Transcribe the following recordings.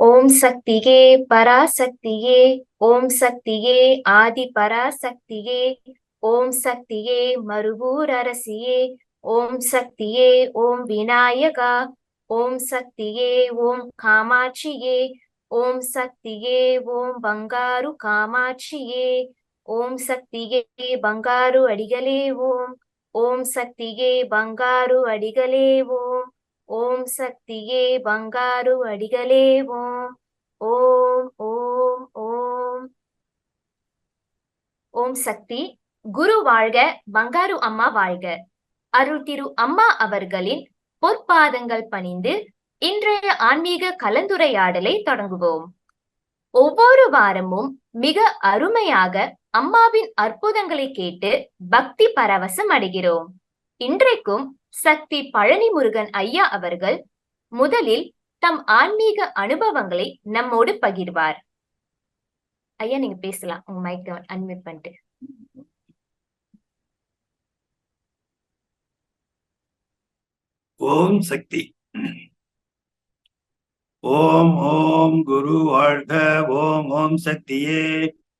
ஓம் சக்தியே பராசக்தியே ஓம் சக்தியே ஆதி பராசக்தியே ஓம் சக்தியே மருகூர் அரசியே ஓம் சக்தியே ஓம் விநாயகா ஓம் சக்தியே ஓம் காமாட்சியே ஓம் சக்தியே ஓம் பங்காரு காமாட்சியே ஓம் சக்தியே பங்காரு அடிகளே ஓம் ஓம் சக்தியே பங்காரு அடிகளே ஓம் சக்தியே பங்காரு அடிகளே ஓம் ஓம் ஓம் ஓம். ஓம் சக்தி குரு வாழ்க பங்காரு அம்மா வாழ்க. அருள் திரு அம்மா அவர்களின் பொற்பாதங்கள் பணிந்து இன்றைய ஆன்மீக கலந்துரையாடலை தொடங்குவோம். ஒவ்வொரு வாரமும் மிக அருமையாக அம்மாவின் அற்புதங்களை கேட்டு பக்தி பரவசம் அடைகிறோம். இன்றைக்கும் சக்தி பழனி முருகன் ஐயா அவர்கள் முதலில் தம் ஆன்மீக அனுபவங்களை நம்மோடு பகிர்வார். ஐயா நீங்க பேசலாம். உங்க மைக் அன்மிட் பண்ணிட்டு. ஓம் சக்தி. ஓம் ஓம் குரு வாழ்க. ஓம் ஓம் சக்தியே.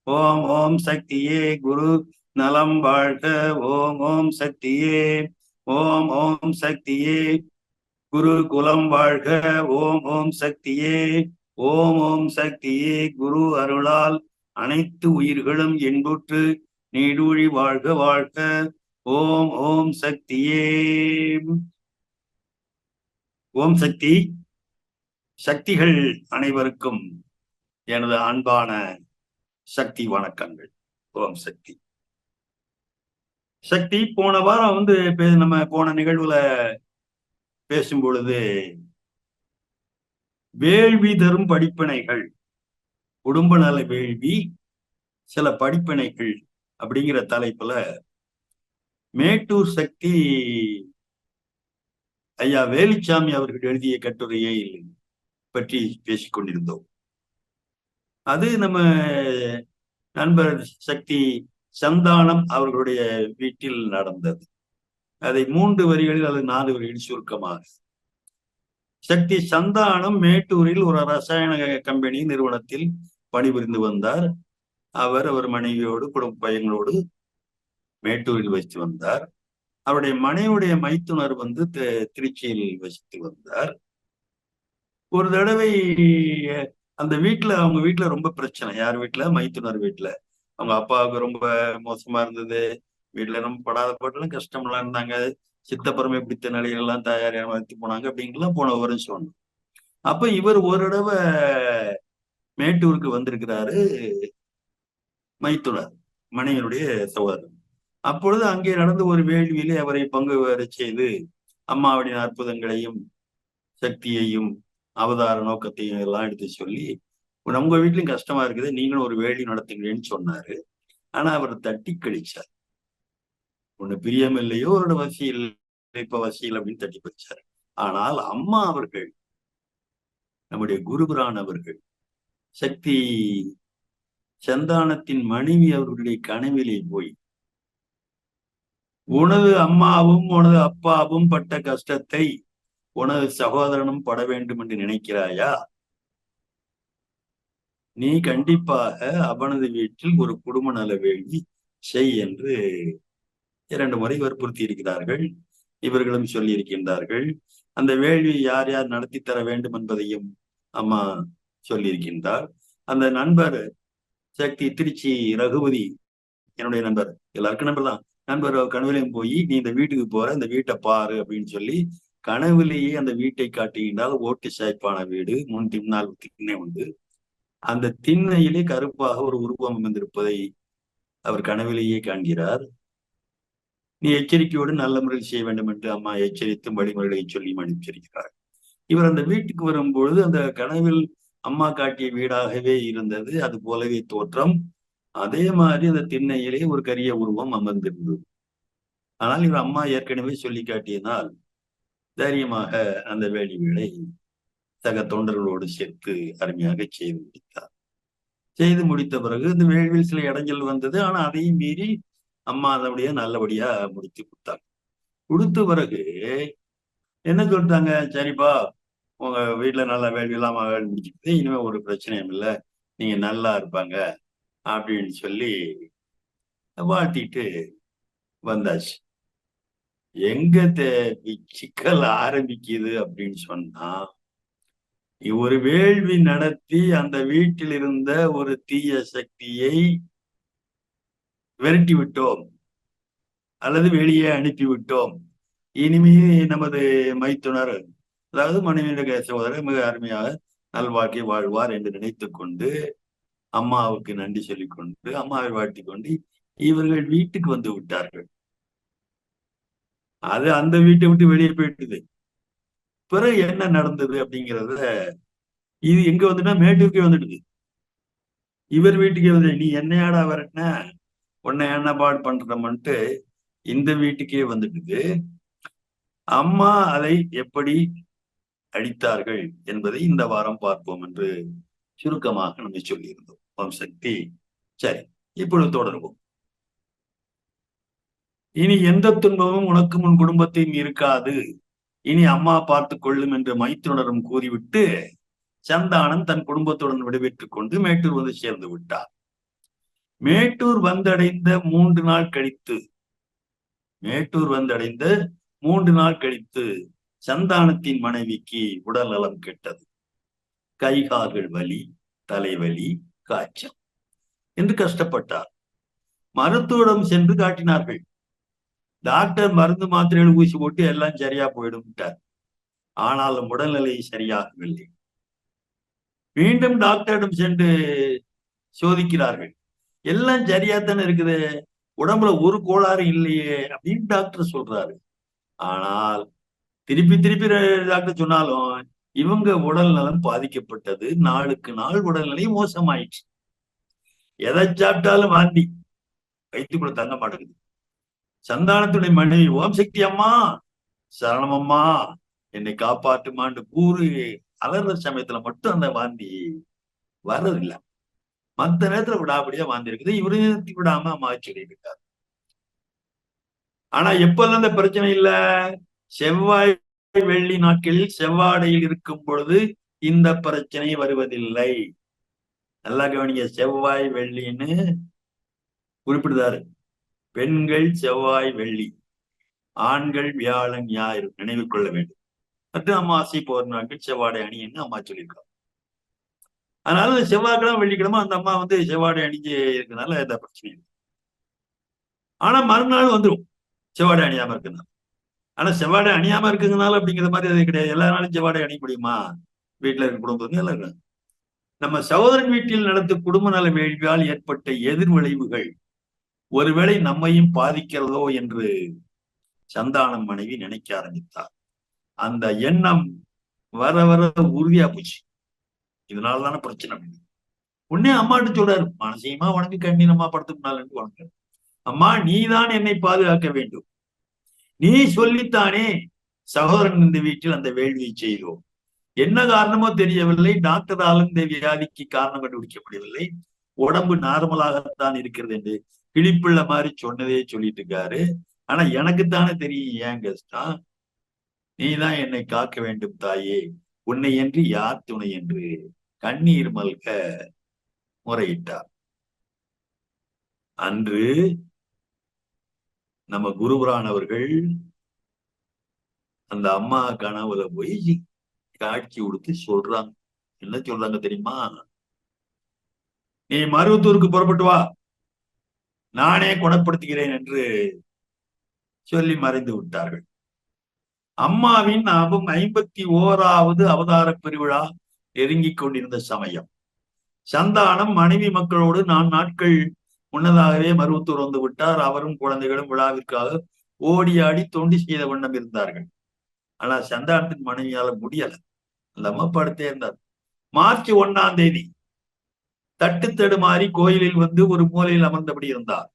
ஓம் ஓம் சக்தியே. குரு நலம் வாழ்க. ஓம் ஓம் சக்தியே. ஓம் ஓம் சக்தியே. குரு குலம் வாழ்க. ஓம் ஓம் சக்தியே. ஓம் ஓம் சக்தியே. குரு அருளால் அனைத்து உயிர்களும் என்புற்று நீடூழி வாழ்க வாழ்க. ஓம் ஓம் சக்தியே. ஓம் சக்தி. சக்திகள் அனைவருக்கும் எனது அன்பான சக்தி வணக்கங்கள். ஓம் சக்தி. சக்தி போன வாரம் வந்து நம்ம போன நிகழ்வுல பேசும் பொழுது வேள்வி தரும் படிப்பினைகள் குடும்ப நல வேள்வி சில படிப்பினைகள் அப்படிங்கிற தலைப்புல மேட்டூர் சக்தி ஐயா வேலுச்சாமி அவர்கள் எழுதிய கட்டுரையை பற்றி பேசிக் கொண்டிருந்தோம் அது நம்ம நண்பர் சக்தி சந்தானம் அவர்களுடைய வீட்டில் நடந்தது. அதை மூன்று வரிகளில் அல்லது நாலு வரிகளில் சுருக்கமாக. சக்தி சந்தானம் மேட்டூரில் ஒரு ரசாயன கம்பெனி நிறுவனத்தில் பணிபுரிந்து வந்தார். அவர் அவர் மனைவியோடு குடும்ப பையங்களோடு மேட்டூரில் வசித்து வந்தார். அவருடைய மனைவியுடைய மைத்துனர் வந்து திருச்சியில் வசித்து வந்தார். ஒரு தடவை அந்த வீட்டுல அவங்க வீட்டுல ரொம்ப பிரச்சனை. யார் வீட்டுல மைத்துனர் வீட்டுல அவங்க அப்பாவுக்கு ரொம்ப மோசமா இருந்தது. வீட்டுல ரொம்ப படாத பாட்டுலாம் கஷ்டம்லாம் இருந்தாங்க. சித்தப்புறமே பிடித்த நிலையிலெல்லாம் தயார் வளர்த்து போனாங்க அப்படிங்கலாம் போன விவரம் சொன்னோம் அப்ப இவர் ஒரு தடவை மேட்டூருக்கு வந்திருக்கிறாரு மைத்துனர் மனைவியுடைய சகோதரன் அப்பொழுது அங்கே நடந்த ஒரு வேள்வியிலே அவரை பங்கு வர செய்து அம்மாவுடைய அற்புதங்களையும் சக்தியையும் அவதார நோக்கத்தையும் எல்லாம் எடுத்து சொல்லி உங்க வீட்லயும் கஷ்டமா இருக்குது நீங்களும் ஒரு வேலி நடத்துங்களேன்னு சொன்னாரு. ஆனா அவர் தட்டி கழிச்சார். ஒண்ணு பிரியம் இல்லையோ ஒரு வசியில் இப்ப வசியில் அப்படின்னு தட்டி கழிச்சார். ஆனால் அம்மா அவர்கள் நம்முடைய குருபுரான் அவர்கள் சக்தி சந்தானத்தின் மனைவி அவர்களுடைய கனவிலே போய் உனது அம்மாவும் உனது அப்பாவும் பட்ட கஷ்டத்தை உனது சகோதரனும் பட வேண்டும் என்று நினைக்கிறாயா? நீ கண்டிப்பாக அவனது வீட்டில் ஒரு குடும்ப நல வேள்வி செய் என்று இரண்டு முறை வற்புறுத்தி இருக்கிறார்கள். இவர்களும் சொல்லி இருக்கின்றார்கள். அந்த வேள்வி யார் யார் நடத்தி தர வேண்டும் என்பதையும் அம்மா சொல்லியிருக்கின்றார் அந்த நண்பர் சக்தி திருச்சி ரகுபதி என்னுடைய நண்பர் எல்லாருக்கும் நண்பர் தான் நண்பர் கனவுலையும் போய் நீ இந்த வீட்டுக்கு போற இந்த வீட்டை பாரு அப்படின்னு சொல்லி கனவுலேயே அந்த வீட்டை காட்டுகின்றால் ஓட்டு சாய்ப்பான வீடு முன் தின்னால் திண்ணை உண்டு. அந்த திண்ணையிலே கருப்பாக ஒரு உருவம் அமைந்திருப்பதை அவர் கனவிலேயே காண்கிறார். நீ எச்சரிக்கையோடு நல்ல முறையில் செய்ய வேண்டும் என்று அம்மா எச்சரித்து வழிமுறைகளை சொல்லி அனுப்பிச்சிருக்கிறார் இவர் அந்த வீட்டுக்கு வரும்பொழுது அந்த கனவில் அம்மா காட்டிய வீடாகவே இருந்தது. அது போலவே தோற்றம். அதே மாதிரி அந்த திண்ணையிலே ஒரு கரிய உருவம் அமர்ந்திருந்தது. ஆனால் இவர் அம்மா ஏற்கனவே சொல்லி காட்டியதால் தைரியமாக அந்த வேலி வேலை சக தொண்டர்களோடு சேர்த்து அருமையாக செய்து முடித்தார். செய்து முடித்த பிறகு இந்த வேள்வியில் சில இடைஞ்சல் வந்தது. ஆனா அதையும் மீறி அம்மா அதனுடைய நல்லபடியா முடித்து கொடுத்தாங்க கொடுத்த பிறகு என்ன சொல்லிட்டாங்க? சரிப்பா உங்க வீட்டுல நல்லா வேள்வி இல்லாம வேலை முடிச்சுட்டு இனிமே ஒரு பிரச்சனையும் இல்லை. நீங்க நல்லா இருப்பாங்க அப்படின்னு சொல்லி வாழ்த்திட்டு வந்தாச்சு. எங்க தே- சிக்கல் ஆரம்பிக்குது அப்படின்னு சொன்னா ஒரு வேள்வி நடத்தி அந்த வீட்டில் இருந்த ஒரு தீய சக்தியை விரட்டி விட்டோம் அல்லது வெளியே அனுப்பி விட்டோம் இனிமே நமது மைத்துனர் அதாவது மனைவியுடைய சகோதரர் மிக அருமையாக நல்வாழ்க்கை வாழ்வார் என்று நினைத்து கொண்டு அம்மாவுக்கு நன்றி சொல்லிக் கொண்டு அம்மாவை வாழ்த்தி கொண்டு இவர்கள் வீட்டுக்கு வந்து விட்டார்கள். அது அந்த வீட்டை விட்டு வெளியே போயிட்டுது பிறகு என்ன நடந்தது அப்படிங்கிறத இது எங்க வந்துட்டா மேட்டூருக்கே வந்துடுது. இவர் வீட்டுக்கே வந்து நீ என்னையாடா வரட்ட உன்னை என்ன பாடு பண்றமன்ட்டு இந்த வீட்டுக்கே வந்துடுது. அம்மா அதை எப்படி அடித்தார்கள் என்பதை இந்த வாரம் பார்ப்போம் என்று சுருக்கமாக நம்ம சொல்லியிருந்தோம். ஓம் சக்தி. சரி இப்பொழுது தொடர்வோம். இனி எந்த துன்பமும் உனக்கு உன் குடும்பத்தையும் இருக்காது. இனி அம்மா பார்த்துக் கொள்ளும் என்று மைத்துனரும் கூறிவிட்டு சந்தானம் தன் குடும்பத்துடன் விடைபெற்றுக் கொண்டு மேட்டூர் வந்து சேர்ந்து விட்டார். மேட்டூர் வந்தடைந்த மூன்று நாள் கழித்து மேட்டூர் வந்தடைந்த மூன்று நாள் கழித்து சந்தானத்தின் மனைவிக்கு உடல் நலம் கெட்டது. கை கால்கள் வலி தலைவலி காய்ச்சல். என்று கஷ்டப்பட்டார். மருத்துவரிடம் சென்று காட்டினார்கள். டாக்டர் மருந்து மாத்திரைகள் ஊசி போட்டு எல்லாம் சரியா போயிடும்ட்டார். ஆனாலும் உடல்நிலை சரியாகவில்லை. மீண்டும் டாக்டரிடம் சென்று சோதிக்கிறார்கள். எல்லாம் சரியாத்தானே இருக்குது. உடம்புல ஒரு கோளாறு இல்லையே அப்படின்னு டாக்டர் சொல்றாரு. ஆனால் திருப்பி திருப்பி டாக்டர் சொன்னாலும் இவங்க உடல் நலம் பாதிக்கப்பட்டது. நாளுக்கு நாள் உடல்நிலை மோசமாயிடுச்சு. எதை சாப்பிட்டாலும் வாந்தி வயிற்றுக்குள்ள தங்க மாட்டேங்குது. சந்தானத்துடைய மனைவி ஓம் சக்தி அம்மா சரணம் அம்மா என்னை காப்பாற்றுமான்னு கூறு அலர்ற சமயத்துல மட்டும் அந்த வாந்தி வர்றதில்லை. மத்த நேரத்துல விடாபடியா வாந்தி இருக்குது. இவரு விடாம அம்மா சொல்லிட்டு இருக்காரு ஆனா எப்பெல்லாம் அந்த பிரச்சனை இல்ல. செவ்வாய் வெள்ளி நாட்களில் செவ்வாடையில் இருக்கும் பொழுது இந்த பிரச்சனை வருவதில்லை. நல்லா கவனிங்க. செவ்வாய் வெள்ளின்னு குறிப்பிடுதாரு. பெண்கள் செவ்வாய் வெள்ளி ஆண்கள் வியாழன் ஞாயிறு நினைவு கொள்ள வேண்டும். மற்றும் அமாவாசை போற செவ்வாடை அணின்னு அம்மா சொல்லியிருக்காங்க. அதனால செவ்வாய்க்கிழமை வெள்ளிக்கிழமை அந்த அம்மா வந்து செவ்வாடை அணிஞ்சு இருக்கனால எந்த பிரச்சனையும் இல்லை. ஆனா மறுநாள் வந்துடும் செவ்வாடை அணியாம இருக்குன்னா ஆனா செவ்வாடை அணியாம இருக்குங்கனால அப்படிங்கிற மாதிரி அது கிடையாது. எல்லா நாளும் செவ்வாடை அணிய முடியுமா? வீட்டுல இருக்க குடும்பத்துக்கு எல்லாம் இருக்காங்க. நம்ம சகோதரன் வீட்டில் நடந்த குடும்ப நல வேள்வியால் ஏற்பட்ட எதிர் விளைவுகள் ஒருவேளை நம்மையும் பாதிக்கிறதோ என்று சந்தானம் மனைவி நினைக்க ஆரம்பித்தார். அந்த எண்ணம் வர வர உறுதியா போச்சு. இதனாலதானே பிரச்சனை. உடனே அம்மாட்டு சொல்றாரு மனசையுமா உனக்கு கண்ணீனமா படுத்துக்கினாலு வணங்க அம்மா நீதான் என்னை பாதுகாக்க வேண்டும். நீ சொல்லித்தானே சகோதரன் இந்த வீட்டில் அந்த வேள்வியை செய்தோம். என்ன காரணமோ தெரியவில்லை. டாக்டராலும் இந்த வியாதிக்கு காரணம் கண்டுபிடிக்கப்படவில்லை. உடம்பு நார்மலாகத்தான் இருக்கிறது என்று கிளிப்புள்ள மாதிரி சொன்னதே சொல்லிட்டு இருக்காரு. ஆனா எனக்குத்தானே தெரியும் ஏன் கஷ்டம் நீதான் என்னை காக்க வேண்டும் தாயே. உன்னை என்று யார் துணை என்று கண்ணீர் மல்க முறையிட்டார். அன்று நம்ம குருபுரானவர்கள் அந்த அம்மா கனவுல போய் காட்சி கொடுத்து சொல்றாங்க. என்ன சொல்றாங்க தெரியுமா? நீ மருவத்தூருக்கு புறப்பட்டு வா. நானே குணப்படுத்துகிறேன் என்று சொல்லி மறைந்து விட்டார்கள். அம்மாவின் அபம் ஐம்பத்தி ஓராவது அவதார பெருவிழா நெருங்கிக் கொண்டிருந்த சமயம். சந்தானம் மனைவி மக்களோடு நான் நாட்கள் முன்னதாகவே மருவத்தூர் வந்து விட்டார். அவரும் குழந்தைகளும் விழாவிற்காக ஓடி ஆடி தொண்டி செய்த வண்ணம் இருந்தார்கள். ஆனா சந்தானத்தின் மனைவியால முடியல. அந்த அம்மா படுத்தே இருந்தார். மார்ச் ஒன்னாம் தேதி தட்டு தடுமாறி கோயிலில் வந்து ஒரு மூலையில் அமர்ந்தபடி இருந்தார்.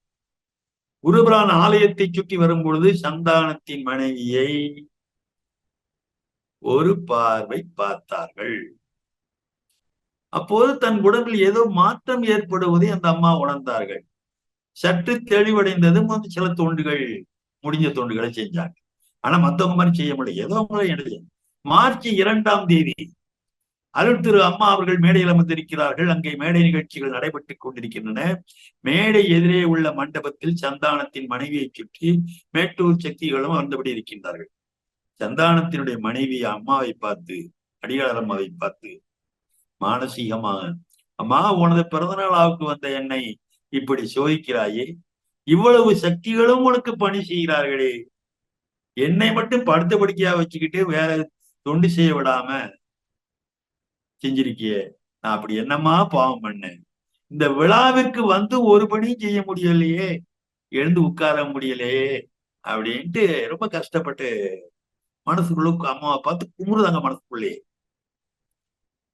குருபிரான் ஆலயத்தை சுற்றி வரும் பொழுது சந்தானத்தின் மனைவியை ஒரு பார்வை பார்த்தார்கள். அப்போது தன் உடம்பில் ஏதோ மாற்றம் ஏற்படுவதை அந்த அம்மா உணர்ந்தார்கள். சற்று தெளிவடைந்ததும் வந்து சில தொண்டுகள் முடிஞ்ச தொண்டுகளை செஞ்சாங்க. ஆனா மத்தவங்க மாதிரி செய்ய முடியல. ஏதோ மார்ச் இரண்டாம் தேதி அருள் திரு அம்மா அவர்கள் மேடையில் அமர்ந்திருக்கிறார்கள். அங்கே மேடை நிகழ்ச்சிகள் நடைபெற்றுக் கொண்டிருக்கின்றன. மேடை எதிரே உள்ள மண்டபத்தில் சந்தானத்தின் மனைவியை சுற்றி மேட்டூர் சக்திகளும் அமர்ந்தபடி இருக்கின்றார்கள். சந்தானத்தினுடைய மனைவி அம்மாவை பார்த்து அடியாளர் அம்மாவை பார்த்து மானசீகமாக அம்மா உனது பிறந்தநாளாவுக்கு வந்த என்னை இப்படி சோதிக்கிறாயே? இவ்வளவு சக்திகளும் உனக்கு பணி செய்கிறார்களே. என்னை மட்டும் படுத்த படுக்கையா வச்சுக்கிட்டு வேற தொண்டு செய்ய விடாம செஞ்சிருக்கியே. நான் அப்படி என்னம்மா பாவம் பண்ணேன்? இந்த விழாவிற்கு வந்து ஒரு பணியும் செய்ய முடியலையே. எழுந்து உட்கார முடியலையே. அப்படின்ட்டு ரொம்ப கஷ்டப்பட்டு மனசுக்குள்ள அம்மாவை பார்த்து குமுறுதாங்க மனசுக்குள்ளேயே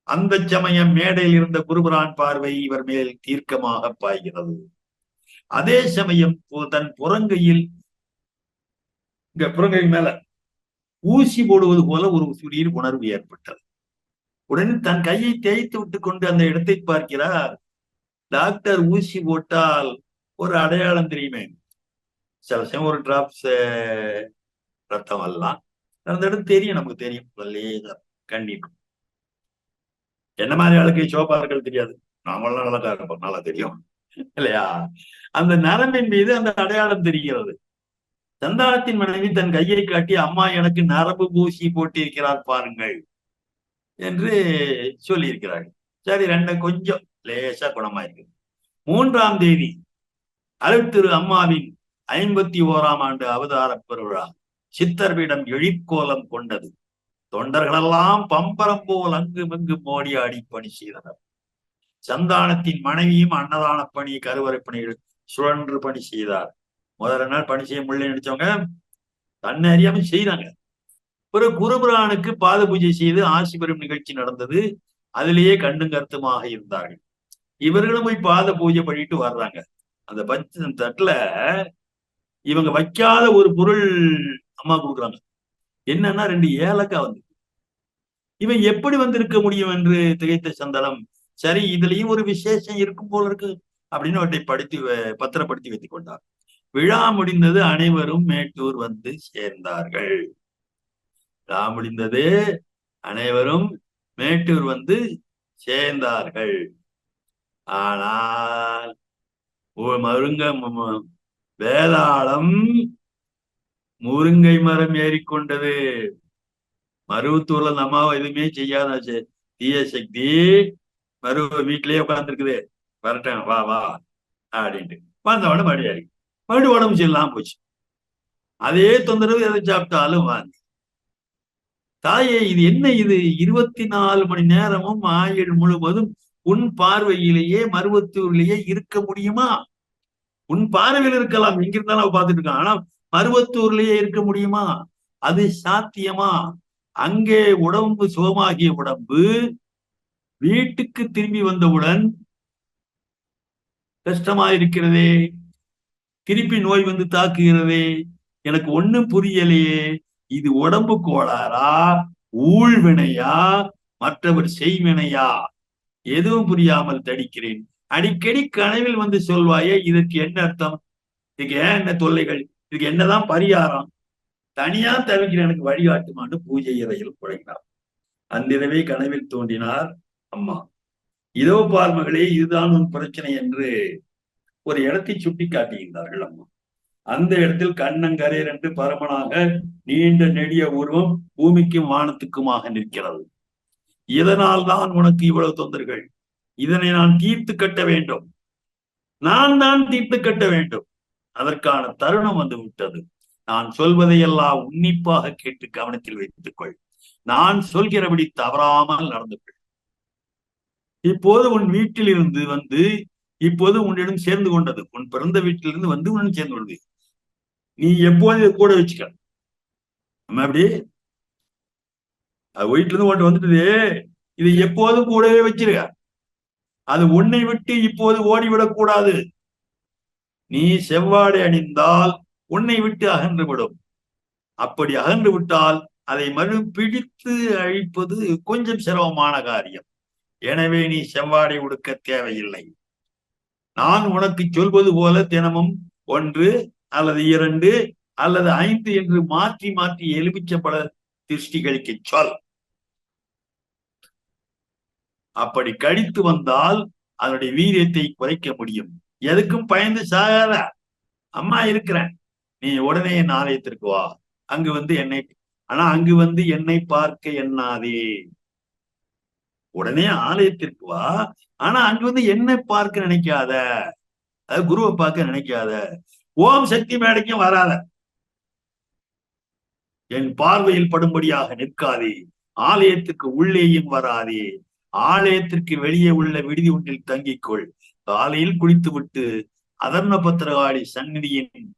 அந்த சமயம் மேடையில் இருந்த குருபுரான் பார்வை இவர் மேல் தீர்க்கமாக பாய்கிறது. அதே சமயம் தன் புறங்கையில் இங்க புறங்கை மேல ஊசி போடுவது போல ஒரு சுடீர் உணர்வு ஏற்பட்டது. உடனே தன் கையை தேய்த்து விட்டு கொண்டு அந்த இடத்தை பார்க்கிறார். டாக்டர் ஊசி போட்டால் ஒரு அடையாளம் தெரியுமே. சில சமயம் ஒரு டிராப்ஸ் ரத்தம் வரலாம். அந்த இடம் தெரியும் நமக்கு தெரியும். கண்டிப்பா. என்ன மாதிரி ஆளுக்கு சோப்பார்கள் தெரியாது. நாமெல்லாம் நல்லா இருப்போம். நல்லா தெரியும். இல்லையா? அந்த நரம்பின் மீது அந்த அடையாளம் தெரிகிறது. சந்தானத்தின் மனைவி தன் கையை காட்டி அம்மா எனக்கு நரம்பு பூசி போட்டிருக்கிறார் பாருங்கள். என்று சொல்லியிருக்கிறார்கள். சரி ரெண்டு கொஞ்சம் லேசா குணமாயிருக்கு மூன்றாம் தேதி அருட்திரு அம்மாவின் ஐம்பத்தி ஓராம் ஆண்டு அவதார பெருவிழா சித்தர்விடம் எழிற்கோலம் கொண்டது. தொண்டர்களெல்லாம் பம்பரம் போல் அங்கு மங்கு மோடியாடி பணி செய்தனர். சந்தானத்தின் மனைவியும் அன்னதான பணி கருவறை பணிகள் சுழன்று பணி செய்தார். முதல் நாள் பணி செய்ய முடியல நினைச்சவங்க தன்னை அறியாம செய்யறாங்க ஒரு குருபுரானுக்கு பாத பூஜை செய்து ஆசி பெறும் நிகழ்ச்சி நடந்தது. அதிலேயே கண்ணும் கருத்துமாக இருந்தார்கள். இவர்களும் போய் பாத பூஜை பண்ணிட்டு வர்றாங்க. அந்த பஞ்ச தட்டுல இவங்க வைக்காத ஒரு பொருள் அம்மா கொடுக்குறாங்க. என்னன்னா ரெண்டு ஏலக்காய் வந்து. இவன் எப்படி வந்திருக்க முடியும் என்று திகைத்த சந்தனம் சரி இதுலயும் ஒரு விசேஷம் இருக்கும் போல இருக்கு அப்படின்னு அவற்றை படித்து பத்திரப்படுத்தி வைத்துக் கொண்டார் விழா முடிந்தது அனைவரும் மேட்டூர் வந்து சேர்ந்தார்கள். விழா முடிந்தது. அனைவரும் மேட்டூர் வந்து சேர்ந்தார்கள். ஆனால் மருங்க வேதாளம் முருங்கை மரம் ஏறிக்கொண்டது. மருவத்தூர்ல அந்த அம்மாவை எதுவுமே செய்யாத தீய சக்தி மருவ வீட்டிலேயே உட்காந்துருக்குது வரட்டேன் வா வா அப்படின்ட்டு. வந்தவன மறுபடியும் மறுபடியும் உடம்பு சரியில்லாம போச்சு. அதே தொந்தரவு எதை சாப்பிட்டாலும் வாந்தி. தாயே இது என்ன இது? இருபத்தி நாலு மணி நேரமும் ஆயுள் முழுவதும் உன் பார்வையிலேயே மருவத்தூர்லயே இருக்க முடியுமா? உன் பார்வையில் இருக்கலாம். எங்கிருந்தாலும் அவ பார்த்துட்டு இருக்கான் ஆனா மருவத்தூர்லயே இருக்க முடியுமா? அது சாத்தியமா? அங்கே உடம்பு சுகமாகிய உடம்பு வீட்டுக்கு திரும்பி வந்தவுடன் கஷ்டமா இருக்கிறதே திருப்பி நோய் வந்து தாக்குகிறதே. எனக்கு ஒண்ணும் புரியலையே. இது உடம்பு கோளாறா? ஊழ்வினையா? மற்றவர் செய்வினையா? எதுவும் புரியாமல் தடிக்கிறேன். அடிக்கடி கனவில் வந்து சொல்வாயே இதற்கு என்ன அர்த்தம்? இதுக்கு ஏன் என்ன தொல்லைகள்? இதுக்கு என்னதான் பரிகாரம்? தனியா தவிக்கிற எனக்கு வழிகாட்டுமான்னு பூஜை இறையில் குழைந்தார் அன்றிரவே கனவில் தோன்றினார் அம்மா. இதோ பார்மகளே இதுதான் உன் பிரச்சனை என்று ஒரு இடத்தை சுட்டி காட்டுகின்றார்கள் அம்மா. அந்த இடத்தில் கண்ணங்கரேர் என்று பரமனாக நீண்ட நெடிய உருவம் பூமிக்கும் வானத்துக்குமாக நிற்கிறது. இதனால் தான் உனக்கு இவ்வளவு தொந்தர்கள். இதனை நான் தீர்த்து கட்ட வேண்டும். நான் தான் தீர்த்து கட்ட வேண்டும். அதற்கான தருணம் வந்து விட்டது நான் சொல்வதையெல்லாம் உன்னிப்பாக கேட்டு கவனத்தில் வைத்துக் கொள். நான் சொல்கிறபடி தவறாமல் நடந்து கொள். இப்போது உன் வீட்டிலிருந்து வந்து இப்போது உன்னிடம் சேர்ந்து கொண்டது உன் பிறந்த வீட்டிலிருந்து வந்து உன்னிடம் சேர்ந்து கொண்டது நீ எப்போதும் இதை கூட வச்சுக்க. நம்ம எப்படி? வீட்டுல இருந்து ஒன்று வந்துட்டு இதை எப்போதும் கூடவே வச்சிருக்க. அது உன்னை விட்டு இப்போது ஓடிவிடக் கூடாது. நீ செவ்வாடை அணிந்தால் உன்னை விட்டு அகன்று விடும். அப்படி அகன்று விட்டால் அதை மறு பிடித்து அழிப்பது கொஞ்சம் சிரமமான காரியம். எனவே நீ செவ்வாடை உடுக்க தேவையில்லை. நான் உனக்கு சொல்வது போல தினமும் ஒன்று அல்லது இரண்டு அல்லது ஐந்து என்று மாற்றி மாற்றி எலுமிச்சப்பட திருஷ்டிகளுக்கு சொல். அப்படி கழித்து வந்தால் அதனுடைய வீரியத்தை குறைக்க முடியும். எதுக்கும் பயந்து சாகாத. அம்மா இருக்கிறேன். நீ உடனே என் ஆலயத்திற்கு வா. அங்கு வந்து என்னை ஆனா அங்கு வந்து என்னை பார்க்க எண்ணாதே. உடனே ஆலயத்திற்கு வா. ஆனா அங்கு வந்து என்னை பார்க்க நினைக்காத. அது குருவை பார்க்க நினைக்காத. ஓம் சக்தி மேடைக்கும் வராத. என் பார்வையில் படும்படியாக நிற்காதே. ஆலயத்துக்கு உள்ளேயும் வராதே. ஆலயத்திற்கு வெளியே உள்ள விடுதி ஒன்றில் தங்கிக்கொள். காலையில் குளித்து விட்டு அதர்ண பத்திரகாளி சந்நிதியின்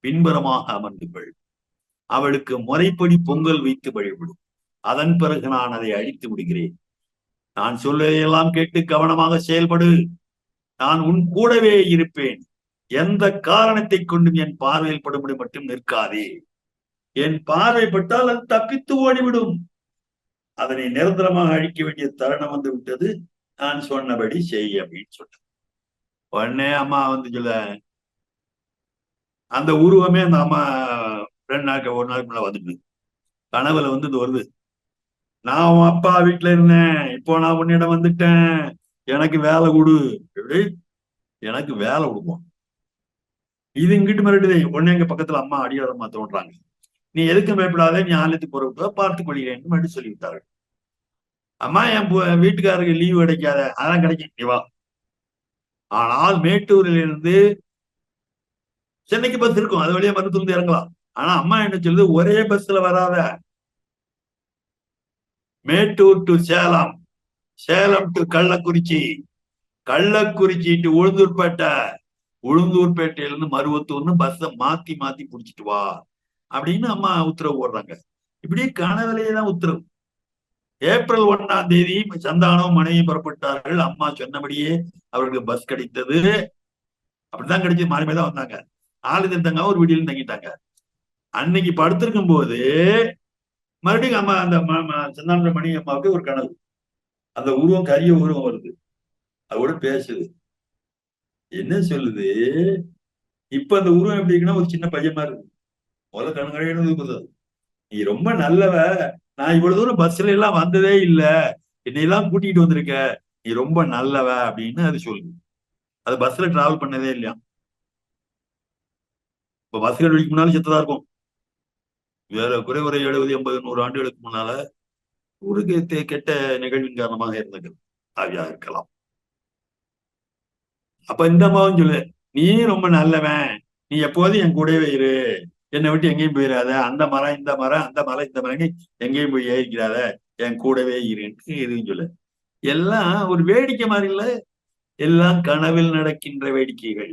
பின்புறமாக அமர்ந்து கொள் அவளுக்கு முறைப்படி பொங்கல் வைத்து வழிபடும். அதன் பிறகு நான் அதை அழித்து விடுகிறேன். நான் சொல்வதையெல்லாம் கேட்டு கவனமாக செயல்படு. நான் உன் கூடவே இருப்பேன். எந்த காரணத்தை கொண்டும் என் பார்வையில் படும்படி மட்டும் நிற்காதே. என் பார்வைப்பட்டால் அது தப்பித்து ஓடிவிடும். அதனை நிரந்தரமாக அழிக்க வேண்டிய தருணம் வந்து விட்டது. நான் சொன்னபடி செய் அப்படின்னு சொன்னேன். உடனே அம்மா வந்து சொல்ல அந்த உருவமே அந்த அம்மா ரெண்டு நாளைக்கு ஒரு நாளைக்கு முன்னாடி வந்துட்டு கனவுல வந்து இது வருது. நான் உன் அப்பா வீட்டுல இருந்தேன். இப்போ நான் உன்னிடம் வந்துட்டேன். எனக்கு வேலை கொடு. எப்படி? எனக்கு வேலை கொடுப்போம். இது இங்கிட்டு மிரட்டுதே உடனே எங்க பக்கத்துல அம்மா அடியாரமா தோன்றாங்க. நீ எதுக்கு பயப்படாத நீ ஆலயத்துக்கு போறப்ப பார்த்துக் கொள்கிறேன் என்று சொல்லிவிட்டார்கள். அம்மா என் வீட்டுக்காரருக்கு லீவு கிடைக்காத அதெல்லாம் கிடைக்கும். நீ வா. ஆனால் மேட்டூரில் இருந்து சென்னைக்கு பஸ் இருக்கும். அது வழியா மருத்துவ இறங்கலாம். ஆனா அம்மா என்ன சொல்லுது? ஒரே பஸ்ல வராத. Mettur to Salem. Salem to Kallakurichi. Kallakurichi to Ulundurpet. உளுந்தூர்பேட்டையில இருந்து மருவத்தூர்னு பஸ்ஸை மாத்தி மாத்தி புடிச்சிட்டு வா அப்படின்னு அம்மா உத்தரவு போடுறாங்க. இப்படி கனவிலேயே தான் உத்தரவு. ஏப்ரல் ஒன்னாம் தேதி சந்தானம் மனைவி புறப்பட்டார்கள். அம்மா சொன்னபடியே அவர்களுக்கு பஸ் கிடைத்தது. அப்படிதான் கிடைச்சது. மாறி தான் வந்தாங்க. ஆளு தந்தாங்க ஒரு வீடியில் தங்கிட்டாங்க. அன்னைக்கு படுத்திருக்கும் போது மறுபடியும் அம்மா அந்த சந்தான மணி அம்மாவுக்கு ஒரு கனவு. அந்த உருவம் கரிய உருவம் வருது. அதோட பேசுது. என்ன சொல்லுது? இப்ப அந்த உருவம் எப்படி இருக்குன்னா ஒரு சின்ன பையன் மாதிரி இருக்கு. முதல்ல கண்கழையினது நீ ரொம்ப நல்லவ. நான் இவ்வளவு தூரம் பஸ்ல எல்லாம் வந்ததே இல்ல. என்னையெல்லாம் கூட்டிட்டு வந்திருக்க. நீ ரொம்ப நல்லவ அப்படின்னு அது சொல்லுது. அது பஸ்ல டிராவல் பண்ணதே இல்லையா? இப்ப பஸ்கள் வெடிக்கு முன்னாலும் செத்ததா இருக்கும். வேற குறை ஒரு எழுபது எண்பது நூறு ஆண்டுகளுக்கு முன்னால ஊருக்கு கெட்ட நிகழ்வின் காரணமாக இருந்தது. ஆவியாக இருக்கலாம். அப்ப இந்த அம்மாவும் சொல்லு நீ ரொம்ப நல்லவன். நீ எப்போதும் என் கூடவே இரு. என்னை விட்டு எங்கேயும் போயிடாத அந்த மரம் இந்த மரம் அந்த மரம் இந்த மரம் எங்கேயும் போய் ஏறிக்கிறாத என் கூடவே இருன்னு எதுவும் சொல்லு. எல்லாம் ஒரு வேடிக்கை மாதிரி இல்ல எல்லாம் கனவில் நடக்கின்ற வேடிக்கைகள்.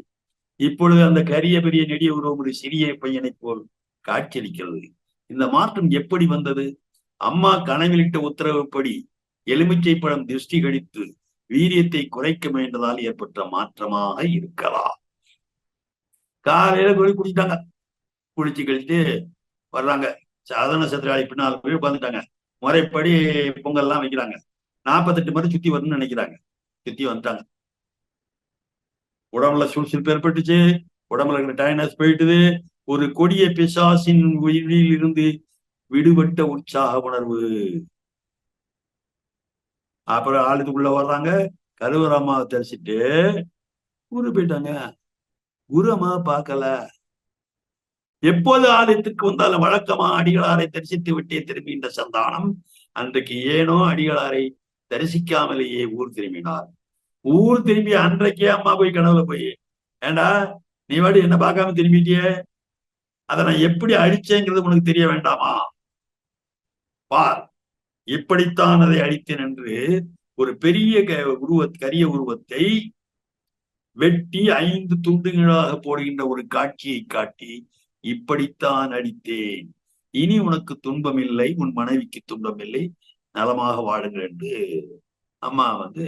இப்பொழுது அந்த கரிய பெரிய நெடிய உருவம் ஒரு சிறிய பையனை போல் காட்சியளிக்கிறது. இந்த மாற்றம் எப்படி வந்தது? அம்மா கனவிலிட்ட உத்தரவுப்படி எலுமிச்சை பழம் திருஷ்டி கழித்து வீரியத்தை குறைக்க முயன்றதால் ஏற்பட்ட மாற்றமாக இருக்கலாம். காலையில போய் குடிச்சிட்டாங்க. குளிச்சு கழித்து வர்றாங்க. சாதாரண சத்திராளி பின்னால் போய் உட்காந்துட்டாங்க முறைப்படி பொங்கல்லாம் வைக்கிறாங்க. நாற்பத்தெட்டு முறை சுத்தி வரணும்னு நினைக்கிறாங்க. சுத்தி வந்துட்டாங்க. உடம்புல சுறுசுறுப்பு ஏற்பட்டுச்சு. உடம்புல இருக்கிற டைனஸ் போயிட்டுது. ஒரு கொடிய பிசாசின் உயிரில் இருந்து விடுபட்ட உற்சாக உணர்வு. அப்புறம் ஆளுக்குள்ள வர்றாங்க கருவூர் அம்மாவை தரிசிட்டு ஊரு போயிட்டாங்க குரு அம்மா பார்க்கல. எப்போது ஆலயத்துக்கு வந்தாலும் வழக்கமா அடிகளாரை தரிசித்து விட்டே திரும்பின்ற சந்தானம்? அன்றைக்கு ஏனோ அடிகளாரை தரிசிக்காமலேயே ஊர் திரும்பினார். ஊர் திரும்பி அன்றைக்கே அம்மா போய் கனவுல போய் ஏண்டா நீ வாடி என்ன பார்க்காம திரும்பிட்டியே? அதை நான் எப்படி அடிச்சேங்கிறது உனக்கு தெரிய வேண்டாமா? பார் இப்படித்தான் அதை அடித்தேன் என்று ஒரு பெரிய உருவ கரிய உருவத்தை வெட்டி ஐந்து துண்டுகளாக போடுகின்ற ஒரு காட்சியை காட்டி இப்படித்தான் அடித்தேன். இனி உனக்கு துன்பம் இல்லை உன் மனைவிக்கு துன்பம் இல்லை நலமாக வாழுங்கள் என்று அம்மா வந்து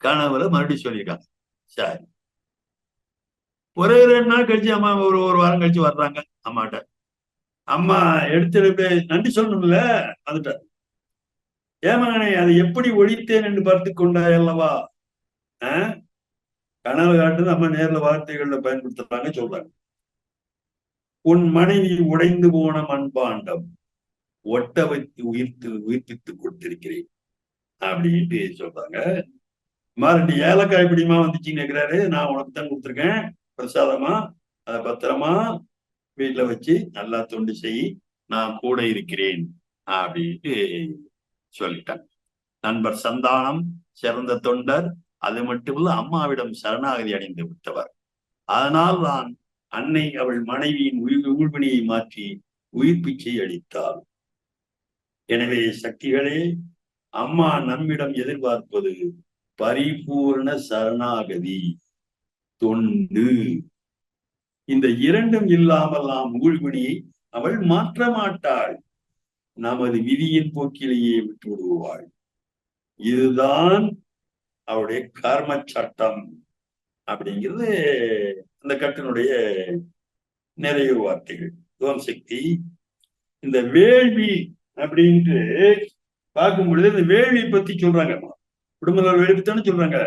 கனவுல மறுபடியும் சொல்லியிருக்காங்க சரி. ஒரே ரெண்டு நாள் கழிச்சு அம்மா ஒரு ஒரு வாரம் கழிச்சு வர்றாங்க அம்மாட்ட. அம்மா எடுத்து நன்றி சொல்லணும்ல அதுட்ட. ஏமகனே அதை எப்படி ஒழித்தேன் என்று பார்த்து கொண்டாய் அல்லவா? கனவு காட்டுறது அம்மா நேர்ல வார்த்தைகள்ல பயன்படுத்துறாங்க சொல்றாங்க. உன் மனைவி உடைந்து போன மண்பாண்டம் ஒட்ட வைத்து உயிர்த்து உயிர்ப்பித்து கொடுத்திருக்கிறேன் அப்படின்ட்டு சொல்றாங்க. மாரண்டி ஏலக்காய் பிடிமா வந்துச்சுன்னு கேட்கிறாரு நான் உனக்கு தான் கொடுத்துருக்கேன் பிரசாதமா அதை பத்திரமா வீட்டுல வச்சு நல்லா தொண்டு செய் நான் கூட இருக்கிறேன் அப்படின்ட்டு சொல்லிட்டாங்க நண்பர் சந்தானம் சிறந்த தொண்டர் அது மட்டுமல்ல அம்மாவிடம் சரணாகதி அடைந்து விட்டவர். அதனால் தான் அன்னை அவள் மனைவியின் உயிர் ஊழ்வினையை மாற்றி உயிர் பிச்சை அளித்தாள். எனவே சக்திகளே அம்மா நம்மிடம் எதிர்பார்ப்பது பரிபூர்ண சரணாகதி. தொண்டு. இந்த இரண்டும் இல்லாமல் நாம் ஊழ்வினையை அவள் மாற்ற மாட்டாள். நமது விதியின் போக்கிலேயே விட்டு விடுவாள். இதுதான் அவருடைய கர்ம சட்டம் அப்படிங்கிறது அந்த கட்டினுடைய நிறைய வார்த்தைகள். ஓம் சக்தி. இந்த வேள்வி அப்படின்ட்டு பார்க்கும் பொழுது இந்த வேள்வி பத்தி சொல்றாங்க. குடும்ப வேள்வி தானே சொல்றாங்க.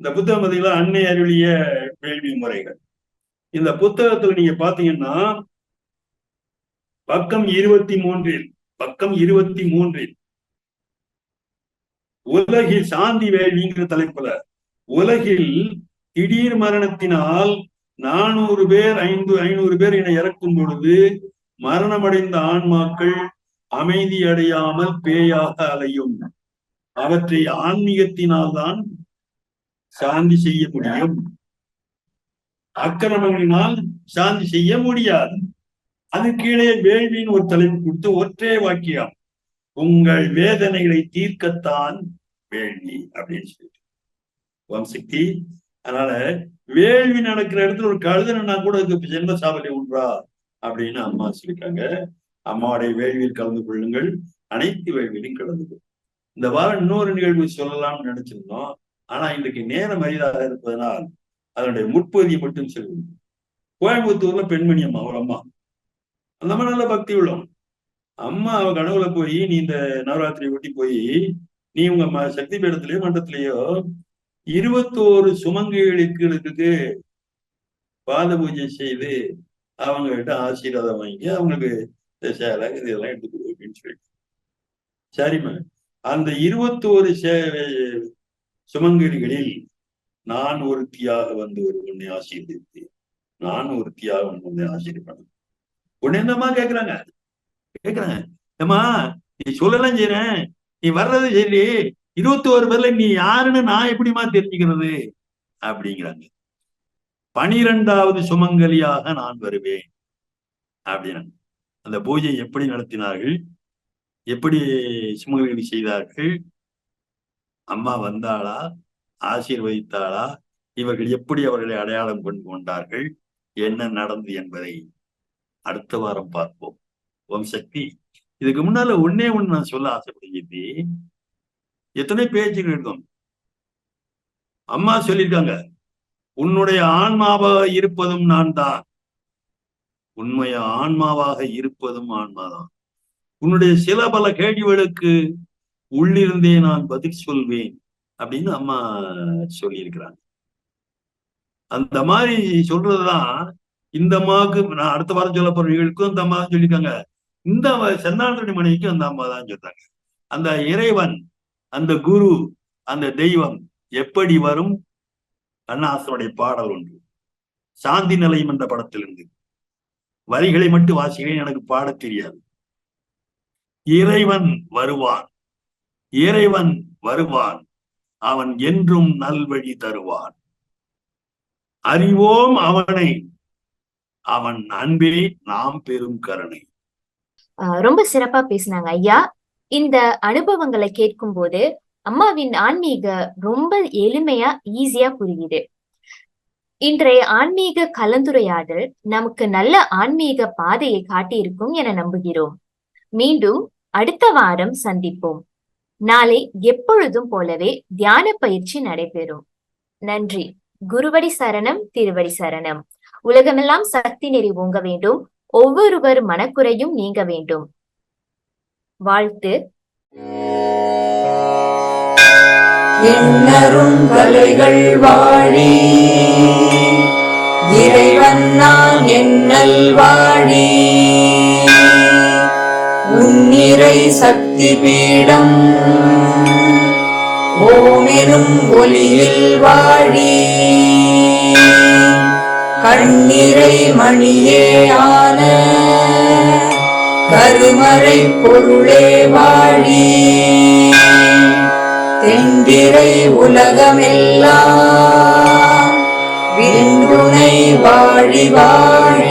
இந்த புத்த மதியில அன்னை அருளிய வேள்வி முறைகள். இந்த புத்தகத்துல நீங்க பாத்தீங்கன்னா பக்கம் இருபத்தி மூன்றில் பக்கம் இருபத்தி மூன்றில் உலகில் சாந்தி வேள்விங்கிற தலைப்புல உலகில் திடீர் மரணத்தினால் நானூறு பேர் ஐந்து ஐநூறு பேர் என இறக்கும் பொழுது மரணமடைந்த ஆன்மாக்கள் அமைதி அடையாமல் பேயாக அலையும். அவற்றை ஆன்மீகத்தினால் தான் சாந்தி செய்ய முடியும். அக்கிரமங்களினால் சாந்தி செய்ய முடியாது. அது கீழே வேள்வின்னு ஒரு தலைப்பு கொடுத்து ஒற்றே வாக்கியம். உங்கள் வேதனைகளை தீர்க்கத்தான் வேள்வி அப்படின்னு சொல்லிட்டு. ஓம் சக்தி. அதனால வேள்வி நடக்கிற இடத்துல ஒரு கழுதனா கூட அதுக்கு ஜென்ம சாவலி உண்டா அப்படின்னு அம்மா சொல்லியிருக்காங்க. அம்மாவுடைய வேள்வியில் கலந்து கொள்ளுங்கள். அனைத்து வேள்வியிலும் கலந்து கொள்ளுங்கள் இந்த வாரம் இன்னொரு நிகழ்வு சொல்லலாம்னு நினைச்சிருந்தோம். ஆனா இன்றைக்கு நேரம் அரிதாக இருப்பதனால் அதனுடைய முற்பகுதியை மட்டும் செல்வோம் கோயம்புத்தூர்ல பெண்மணி அம்மா ஒரு அம்மா. அந்த அம்மா நல்ல பக்தி உள்ளோம் அம்மா அவ கனவுல போய் நீ இந்த நவராத்திரி ஒட்டி போய் நீ உங்க சக்தி பீடத்திலயோ மண்டத்திலேயோ இருபத்தோரு சுமங்கலிகளுக்கு பாத பூஜை செய்து அவங்க கிட்ட ஆசீர்வாதம் வாங்கி அவங்களுக்கு இந்த சேலை இதெல்லாம் எடுத்து கொடு அப்படின்னு சொல்லிட்டு சரிம்மா. அந்த இருபத்தோரு சே- சுமங்கலிகளில் நான் ஒருத்தியாக வந்து ஒரு உன்னை ஆசீர்வதித்தேன். நான் ஒருத்தியாக உன்னை ஆசீர்வாதம் உடனே என்னமா கேக்குறாங்க. கேக்குறாங்க. ஏமா நீ சொல்லலாம் செய்யறேன் நீ வர்றது சரி இருபத்தி ஒரு பேர்ல நீ யாருன்னு நான் எப்படிம்மா தெரிஞ்சுக்கிறது? அப்படிங்கிறாங்க. பனிரெண்டாவது சுமங்கலியாக நான் வருவேன். அப்படின்னாங்க அந்த பூஜை எப்படி நடத்தினார்கள்? எப்படி சுமங்கலி செய்தார்கள்? அம்மா வந்தாளா? ஆசீர்வதித்தாளா இவர்கள் எப்படி அவர்களை அடையாளம் கொண்டு கொண்டார்கள்? என்ன நடந்தது என்பதை அடுத்த வாரம் பார்ப்போம். ஓம் சக்தி. இதுக்கு முன்னால ஒன்னே ஒண்ணு நான் சொல்ல ஆசைப்படுகிறது. எத்தனை பேச்சுகள் இருக்கும்? அம்மா சொல்லியிருக்காங்க உன்னுடைய ஆன்மாவாக இருப்பதும் நான் தான். உண்மைய ஆன்மாவாக இருப்பதும் ஆன்மாதான் உன்னுடைய சில பல கேள்விகளுக்கு உள்ளிருந்தே நான் பதில் சொல்வேன். அப்படின்னு அம்மா சொல்லியிருக்கிறாங்க. அந்த மாதிரி சொல்றதுதான் இந்த அம்மாவுக்கு நான் அடுத்த வாரம் சொல்ல போற நிகழ்வுக்கும் அந்த அம்மா தான் சொல்லியிருக்காங்க. இந்த சென்னாண்டனி மனைவிக்கும் அந்த அம்மா தான் சொல்றாங்க. அந்த இறைவன் அந்த குரு அந்த தெய்வம் எப்படி வரும்? கண்ணாசனுடைய பாடல் ஒன்று. சாந்தி நிலையம் என்ற படத்திலிருந்து. வரிகளை மட்டும் வாசிக்கிறேன் எனக்கு பாட தெரியாது. இறைவன் வருவான். இறைவன் வருவான். அவன் என்றும் நல்வழி தருவான். அறிவோம் அவனை. அவன் அன்பே நாம் பெரும் கருணை. ஆஹ் ரொம்ப சிறப்பா பேசினாங்க ஐயா. இந்த அனுபவங்களை கேட்கும் போது அம்மாவின் ஆன்மீக ரொம்ப எளிமையா ஈஸியா புரியுது. இன்றைய ஆன்மீக கலந்துரையாடல் நமக்கு நல்ல ஆன்மீக பாதையை காட்டியிருக்கும் என நம்புகிறோம். மீண்டும் அடுத்த வாரம் சந்திப்போம். நாளை எப்பொழுதும் போலவே தியான பயிற்சி நடைபெறும். நன்றி. குருவடி சரணம் திருவடி சரணம். உலகமெல்லாம் சக்தி நெறி ஓங்க வேண்டும். ஒவ்வொருவர் மனக்குறையும் நீங்க வேண்டும். வாழ்த்து. எண்ணரும் கலைகள் வாழி இறைவன் நான் எண்ணல் வாழி. உன்னிறை சக்தி முத்தி பீடம். ஓமெனும் ஒலியில் வாழி கண்ணிறை மணியே ஆன கருமறை பொருளே வாழி. தெண்டிரை உலகமெல்லாம் விந்துணை வாழி வாழி.